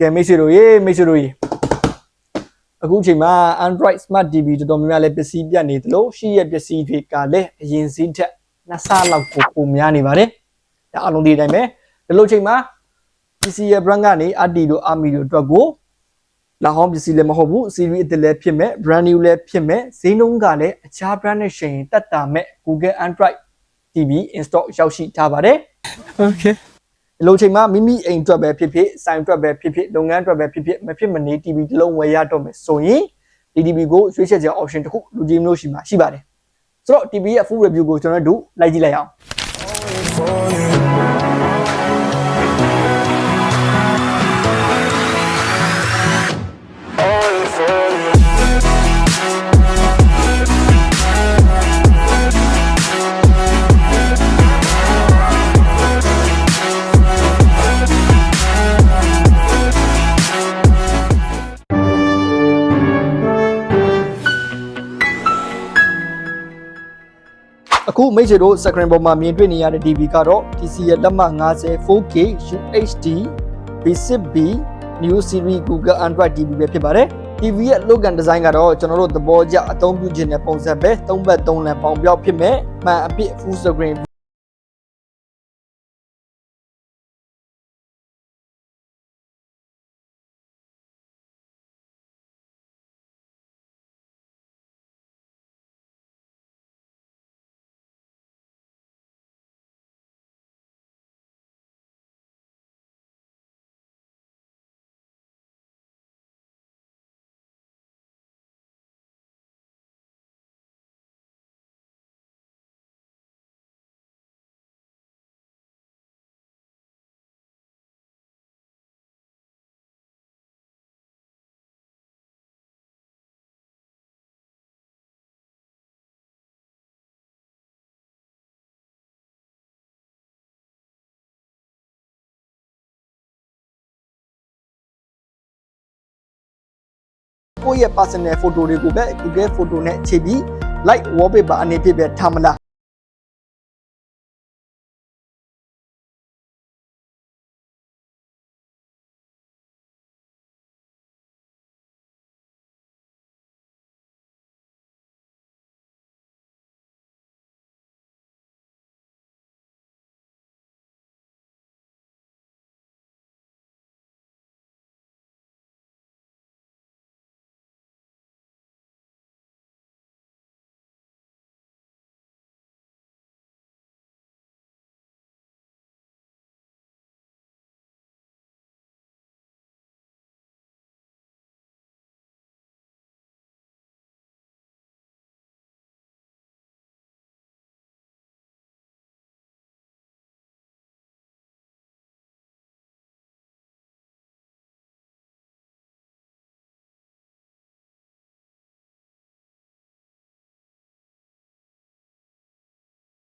ကဲမိတ်ဆွေတို့ရေမိတ်ဆွေတို့ရေအခုချိန်မှာ Android Smart TV တော်တော်များများလည်းပစ္စည်းပြတ်နေသလိုရှိရဲ့ပစ္စည်းတွေကလည်းအရင်စည်းထက်နှစ်ဆလောက်ကိုပုံများနေပါတယ်ဒါအလုံးဒီတိုင်းပဲဒီလိုချိန်မှာ PC ရဲ့ brand ကနေ RT တို့ Army တို့အတွက်ကိုလာဟောင်းပစ္စည်းလည်းမဟုတ်ဘူး series အစ်စ်လည်းဖြစ်မဲ့ brand new လည်းဖြစ်မဲ့ဈေးနှုန်းကလည်းအခြား brand နဲ့ရှင်တက်တာမဲ့ Google Android TV install ရောက်ရှိထားပါတယ် Okay. ဒီလိုချိန်မှာမိမိအိမ်အတွက်ပဲဖြစ်ဖြစ်ဆိုင်အတွက်ပဲဖြစ်ဖြစ်လုပ်ငန်းအတွက်ပဲဖြစ်ဖြစ်မဖြစ်မနေ TV တစ်လုံးဝယ်ရတော့မယ်ဆိုရင် DTV ကိုရွေးချယ်ချက် option တစ်ခုလူကြီးမျိုးရှိမှာရှိပါတယ်ဆိုတော့ TV ရဲ့ full review ကိုကျွန်တော်တို့လိုက်ကြည့်လိုက်အောင် အခုမိတ်ဆွေတို့ screen ပေါ်မှာမြင်တွေ့နေရတဲ့ TV ကတော့ TC ရဲ့လက်မှတ်50 4K UHD B6B New Series Google Android TV ပဲဖြစ်ပါတယ် TV ရဲ့ look and design ကတော့ကျွန်တော်တို့သဘောကျအသုံးပြုခြင်းတဲ့ပုံစံပဲ၃ဘက်၃လမ်းပေါင်ပြောက်ဖြစ်မဲ့မှန်အပြည့် full screen ကိုယ့်ရဲ့ personal photo တွေကိုပဲ Google Photo နဲ့ချိန်ပြီး like wallpaper အနေဖြင့်ပဲထားမလား